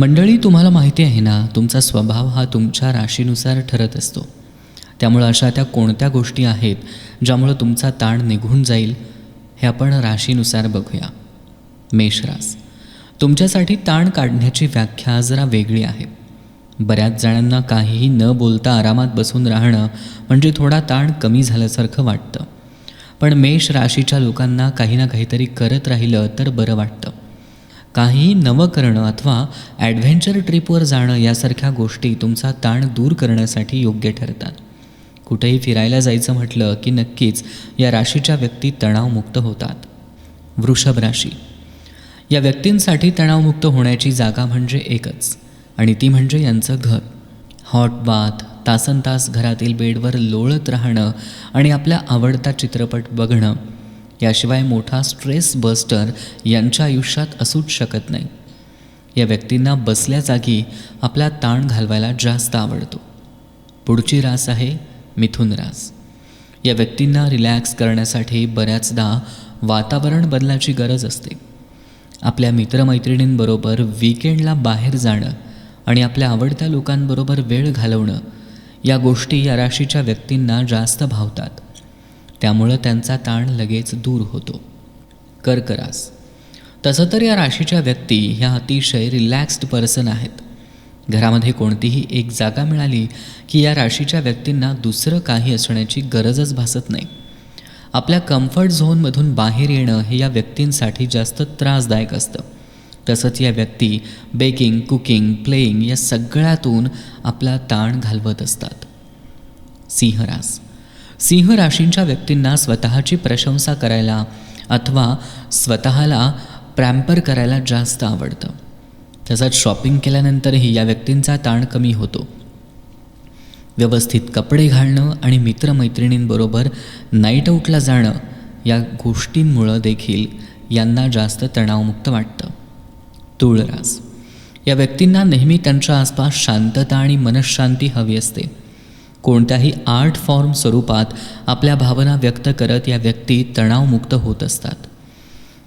मंडळी तुम्हाला माहिती आहे ना तुमचा स्वभाव हा तुमच्या राशीनुसार ठरत असतो. त्यामुळं अशा त्या कोणत्या गोष्टी आहेत ज्यामुळं तुमचा ताण निघून जाईल हे आपण राशीनुसार बघूया. मेषरास तुमच्यासाठी ताण काढण्याची व्याख्या जरा वेगळी आहे. बऱ्याच जणांना काहीही न बोलता आरामात बसून राहणं म्हणजे थोडा ताण कमी झाल्यासारखं वाटतं. पण मेष राशीच्या लोकांना काही ना काहीतरी करत राहिलं तर बरं वाटतं. काही नवं करणं अथवा ॲडव्हेंचर ट्रिपवर जाणं यासारख्या गोष्टी तुमचा ताण दूर करण्यासाठी योग्य ठरतात. कुठेही फिरायला जायचं म्हटलं की नक्कीच या राशीच्या व्यक्ती तणावमुक्त होतात. वृषभ राशी. या व्यक्तींसाठी तणावमुक्त होण्याची जागा म्हणजे एकच आणि ती म्हणजे यांचं घर. हॉट बाथ तासन तास घरातील बेडवर लोळत राहणं आणि आपल्या आवडता चित्रपट बघणं याशिवाय मोठा स्ट्रेस बस्टर यांच्या आयुष्यात असूच शकत नाही. या व्यक्तींना बसल्या जागी आपला ताण घालवायला जास्त आवडतो. पुढची रास आहे मिथुन रास. या व्यक्तींना रिलॅक्स करण्यासाठी बऱ्याचदा वातावरण बदलाची गरज असते. आपल्या मित्रमैत्रिणींबरोबर विकेंडला बाहेर जाणं आणि आपल्या आवडत्या लोकांबरोबर वेळ घालवणं या गोष्टी या राशीच्या व्यक्तींना जास्त भावतात. त्यामुळं त्यांचा ताण लगेच दूर होतो. कर्करास. तसं तर या राशीच्या व्यक्ती ह्या अतिशय रिलॅक्स्ड पर्सन आहेत. घरामध्ये कोणतीही एक जागा मिळाली की या राशीच्या व्यक्तींना दुसरं काही असण्याची गरजच भासत नाही. आपल्या कम्फर्ट झोनमधून बाहेर येणं हे या व्यक्तींसाठी जास्त त्रासदायक असतं. तसंच या व्यक्ती बेकिंग कुकिंग प्लेईंग या सगळ्यातून आपला ताण घालवत असतात. सिंहरास. सिंह राशींच्या व्यक्तींना स्वतःची प्रशंसा करायला अथवा स्वतःला प्रॅम्पर करायला जास्त आवडतं. तसंच शॉपिंग केल्यानंतरही या व्यक्तींचा ताण कमी होतो. व्यवस्थित कपडे घालणं आणि मित्रमैत्रिणींबरोबर नाईट आऊटला जाणं या गोष्टींमुळं देखील यांना जास्त तणावमुक्त वाटतं. तुळरास या व्यक्तींना नेहमी त्यांच्या आसपास शांतता आणि मनशांती हवी असते. कोणत्याही आर्ट फॉर्म स्वरूपात आपल्या भावना व्यक्त करत या व्यक्ती तणावमुक्त होत असतात.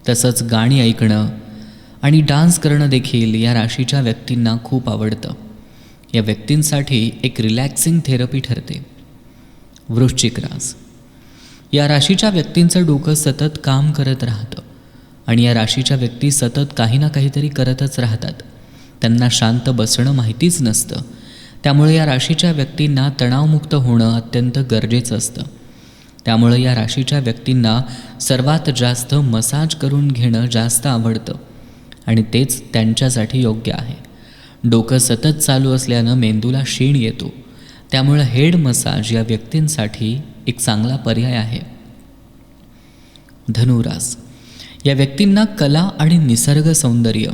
तसंच गाणी ऐकणं आणि डान्स करणं देखील या राशीच्या व्यक्तींना खूप आवडतं. या व्यक्तींसाठी एक रिलॅक्सिंग थेरपी ठरते. वृश्चिक रास. या राशीच्या व्यक्तींचं डोकं सतत काम करत राहतं आणि या राशीच्या व्यक्ती सतत काही ना काहीतरी करतच राहतात. त्यांना शांत बसणं माहितीच नसतं. त्यामुळे या राशीच्या व्यक्तींना तणावमुक्त होणं अत्यंत गरजेचं असतं. त्यामुळे या राशीच्या व्यक्तींना सर्वात जास्त मसाज करून घेणं जास्त आवडतं. आणि तेच त्यांच्यासाठी योग्य आहे. डोकं सतत चालू असल्यानं मेंदूला शीण येतो. त्यामुळं हेड मसाज या व्यक्तींसाठी एक चांगला पर्याय आहे. धनुरास. या व्यक्तींना कला आणि निसर्ग सौंदर्य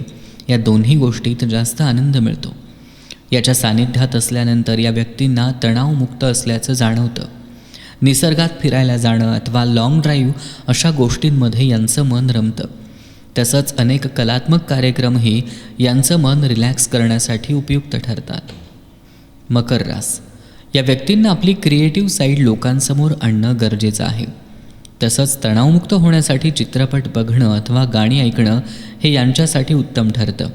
या दोन्ही गोष्टीत जास्त आनंद मिळतो. याच्या सानिध्यात असल्यानंतर या व्यक्तींना तणावमुक्त असल्याचं जाणवतं. निसर्गात फिरायला जाणं अथवा लाँग ड्राईव्ह अशा गोष्टींमध्ये यांचं मन रमतं. तसंच अनेक कलात्मक कार्यक्रमही यांचं मन रिलॅक्स करण्यासाठी उपयुक्त ठरतात. मकर रास. या व्यक्तींना आपली क्रिएटिव्ह साईड लोकांसमोर आणणं गरजेचं आहे. तसंच तणावमुक्त होण्यासाठी चित्रपट बघणं अथवा गाणी ऐकणं हे यांच्यासाठी उत्तम ठरतं.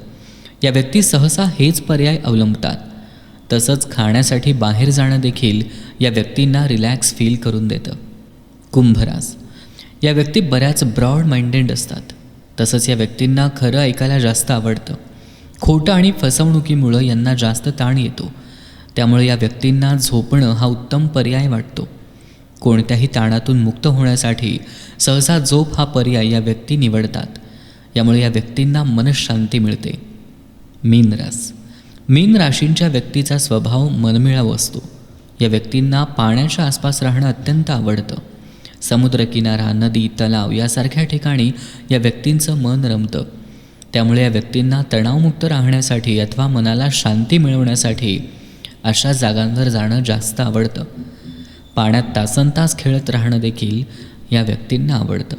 या व्यक्ती सहसा हेच पर्याय अवलंबतात. तसंच खाण्यासाठी बाहेर जाणं देखील या व्यक्तींना रिलॅक्स फील करून देतं. कुंभरास या व्यक्ती बऱ्याच ब्रॉड माइंडेड असतात. तसंच या व्यक्तींना खरं ऐकायला जास्त आवडतं. खोटं आणि फसवणुकीमुळं यांना जास्त ताण येतो. त्यामुळे या व्यक्तींना झोपणं हा उत्तम पर्याय वाटतो. कोणत्याही ताणातून मुक्त होण्यासाठी सहसा झोप हा पर्याय या व्यक्ती निवडतात. यामुळे या व्यक्तींना मनशांती मिळते. मीन रास मीन राशींच्या व्यक्तीचा स्वभाव मनमिळाव असतो. या व्यक्तींना पाण्याच्या आसपास राहणं अत्यंत आवडतं. समुद्रकिनारा नदी तलाव यासारख्या ठिकाणी या व्यक्तींचं मन रमतं. त्यामुळे या व्यक्तींना तणावमुक्त राहण्यासाठी अथवा मनाला शांती मिळवण्यासाठी अशा जागांवर जाणं जास्त आवडतं. पाण्यात तासन तास खेळत राहणं देखील या व्यक्तींना आवडतं.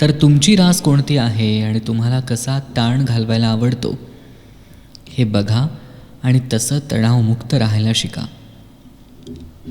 तर तुमची रास कोणती आहे आणि तुम्हाला कसा ताण घालवायला आवडतो? हे बघा आणि तसं तणावमुक्त राहायला शिका.